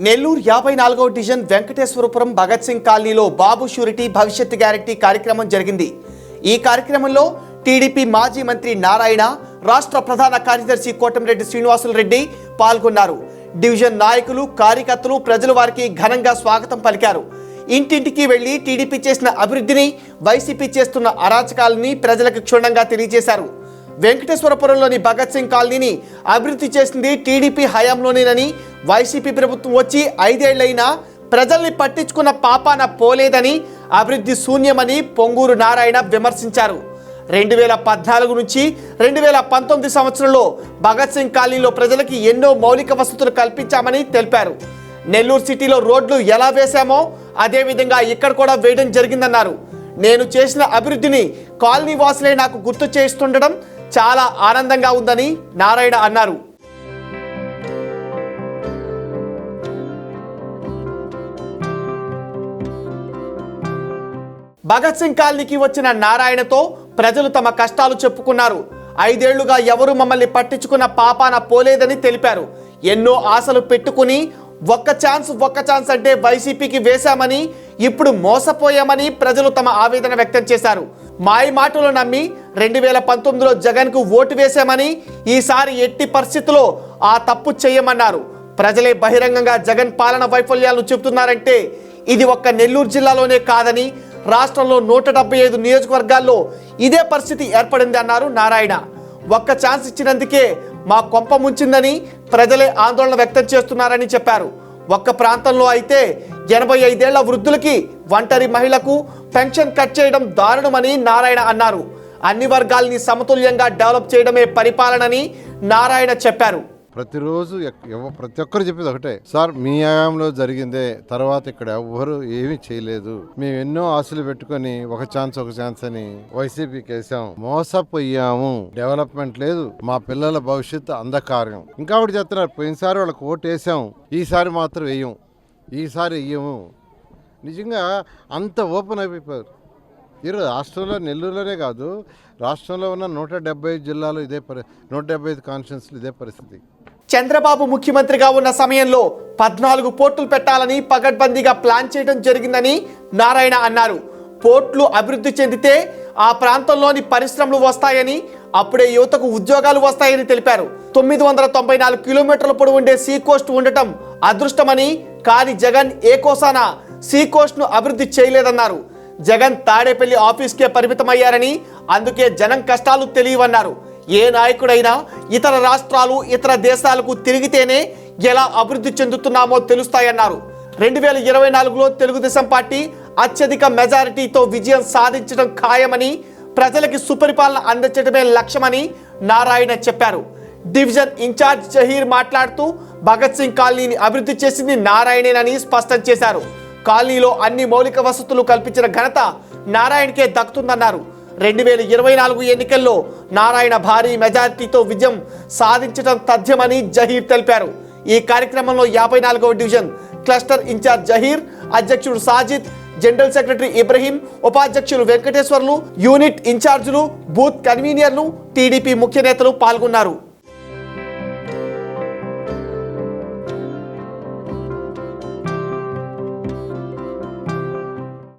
నెల్లూరు యాభై నాలుగవ డివిజన్ వెంకటేశ్వరపురం భగత్ సింగ్ కాలనీలో బాబు షూరిటీ భవిష్యత్ గ్యారంటీ కార్యక్రమం జరిగింది. ఈ కార్యక్రమంలో టీడీపీ మాజీ మంత్రి నారాయణ రాష్ట్ర ప్రధాన కార్యదర్శి కోటమిరెడ్డి శ్రీనివాసులు రెడ్డి పాల్గొన్నారు. డివిజన్ నాయకులు కార్యకర్తలు ప్రజలు వారికి ఘనంగా స్వాగతం పలికారు. ఇంటింటికి వెళ్ళి టీడీపీ చేసిన అభివృద్ధిని వైసీపీ చేస్తున్న అరాచకాలని ప్రజలకు క్షుణ్ణంగా తెలియజేశారు. వెంకటేశ్వరపురంలోని భగత్ సింగ్ కాలనీని అభివృద్ధి చేసింది టీడీపీ హయాంలోనేనని వైసీపీ ప్రభుత్వం వచ్చి ఐదేళ్ళైనా ప్రజల్ని పట్టించుకున్న పాపాన పోలేదని అభివృద్ధి శూన్యమని పొంగూరు నారాయణ విమర్శించారు. రెండు వేల పద్నాలుగు నుంచి రెండు వేల పంతొమ్మిది సంవత్సరంలో భగత్ సింగ్ కాలనీలో ప్రజలకి ఎన్నో మౌలిక వసతులు కల్పించామని తెలిపారు. నెల్లూరు సిటీలో రోడ్లు ఎలా వేశామో అదేవిధంగా ఇక్కడ కూడా వేయడం జరిగిందన్నారు. నేను చేసిన అభివృద్ధిని కాలనీ వాసులే నాకు గుర్తు చేస్తుండడం చాలా ఆనందంగా ఉందని నారాయణ అన్నారు. భగత్ సింగ్ కాలనీకి వచ్చిన నారాయణతో ప్రజలు తమ కష్టాలు చెప్పుకున్నారు. ఐదేళ్ళుగా ఎవరు మమ్మల్ని పట్టించుకున్న పాపాన పోలేదని తెలిపారు. ఎన్నో ఆశలు పెట్టుకుని ఒక్క ఛాన్స్ ఒక్క ఛాన్స్ అంటే వైసీపీకి వేశామని ఇప్పుడు మోసపోయామని ప్రజలు తమ ఆవేదన వ్యక్తం చేశారు. మాయ మాటలు నమ్మి రెండు వేల పంతొమ్మిదిలో జగన్కు ఓటు వేశామని ఈసారి ఎట్టి పరిస్థితుల్లో ఆ తప్పు చేయమన్నారు. ప్రజలే బహిరంగంగా జగన్ పాలన వైఫల్యాలను చెబుతున్నారంటే ఇది ఒక్క నెల్లూరు జిల్లాలోనే కాదని రాష్ట్రంలో నూట డెబ్బై ఐదు నియోజకవర్గాల్లో ఇదే పరిస్థితి ఏర్పడింది అన్నారు నారాయణ. ఒక్క ఛాన్స్ ఇచ్చినందుకే మా కొంప ముంచిందని ప్రజలే ఆందోళన వ్యక్తం చేస్తున్నారని చెప్పారు. ఒక్క ప్రాంతంలో అయితే ఎనభై ఐదేళ్ళ వృద్ధులకి ఒంటరి మహిళకు పెన్షన్ కట్ చేయడం దారుణమని నారాయణ అన్నారు. అన్ని వర్గాల్ని సమతుల్యంగా డెవలప్ చేయడమే పరిపాలనని నారాయణ చెప్పారు. ప్రతిరోజు ఎక్- ప్రతి ఒక్కరు చెప్పేది ఒకటే. సార్ మీ హయాంలో జరిగిందే తర్వాత ఇక్కడ ఎవ్వరు ఏమీ చేయలేదు. మేము ఎన్నో ఆశలు పెట్టుకొని ఒక ఛాన్స్ ఒక ఛాన్స్ అని వైసీపీకి వేసాం. మోసపోయాము. డెవలప్మెంట్ లేదు. మా పిల్లల భవిష్యత్తు అంధకార్యం. ఇంకా ఒకటి చెప్తున్నారు. పోయినసారి వాళ్ళకి ఓటు వేసాం. ఈసారి మాత్రం వేయం. ఈసారి వేయము. నిజంగా అంత ఓపెన్ అయిపోయారు. ఈరోజు రాష్ట్రంలో నెల్లూరులోనే కాదు రాష్ట్రంలో ఉన్న నూట డెబ్బై జిల్లాలు ఇదే పరి నూట డెబ్బై ఐదు కాన్స్టిట్యున్సీలు ఇదే పరిస్థితి. చంద్రబాబు ముఖ్యమంత్రిగా ఉన్న సమయంలో పద్నాలుగు పోర్టులు పెట్టాలని పగడ్బందీగా ప్లాన్ చేయడం జరిగిందని నారాయణ అన్నారు. పోర్ట్లు అభివృద్ధి చెందితే ఆ ప్రాంతంలోని పరిశ్రమలు వస్తాయని అప్పుడే యువతకు ఉద్యోగాలు వస్తాయని తెలిపారు. తొమ్మిది వందల తొంభై నాలుగు కిలోమీటర్ల పొడవు ఉండే సీ కోస్ట్ ఉండటం అదృష్టమని కానీ జగన్ ఏ కోసాన సీ కోస్ట్ను అభివృద్ధి చేయలేదన్నారు. జగన్ తాడేపల్లి ఆఫీస్కే పరిమితమయ్యారని అందుకే జనం కష్టాలు తెలియవన్నారు. ఏ నాయకుడైనా ఇతర రాష్ట్రాలు ఇతర దేశాలకు తిరిగితేనే ఎలా అభివృద్ధి చెందుతున్నామో తెలుస్తాయన్నారు. రెండు వేల ఇరవై నాలుగులో తెలుగుదేశం పార్టీ అత్యధిక మెజారిటీతో విజయం సాధించడం ఖాయమని ప్రజలకి సుపరిపాలన అందించడమే లక్ష్యమని నారాయణ చెప్పారు. డివిజన్ ఇన్ఛార్జ్ జహీర్ మాట్లాడుతూ భగత్ సింగ్ కాలనీని అభివృద్ధి చేసింది నారాయణేనని స్పష్టం చేశారు. కాలనీలో అన్ని మౌలిక వసతులు కల్పించిన ఘనత నారాయణకే దక్కుతుందన్నారు. రెండు వేల ఇరవై నాలుగు ఎన్నికల్లో నారాయణ భారీ మెజారిటీతో విజయం సాధించడం తథ్యమని జహీర్ తెలిపారు. ఈ కార్యక్రమంలో యాభై నాలుగవ డివిజన్ క్లస్టర్ ఇన్ఛార్జ్ జహీర్ అధ్యక్షుడు సాజిద్ జనరల్ సెక్రటరీ ఇబ్రహీం ఉపాధ్యక్షులు వెంకటేశ్వర్లు యూనిట్ ఇన్ఛార్జీలు బూత్ కన్వీనియర్లు టీడీపీ ముఖ్య నేతలు పాల్గొన్నారు.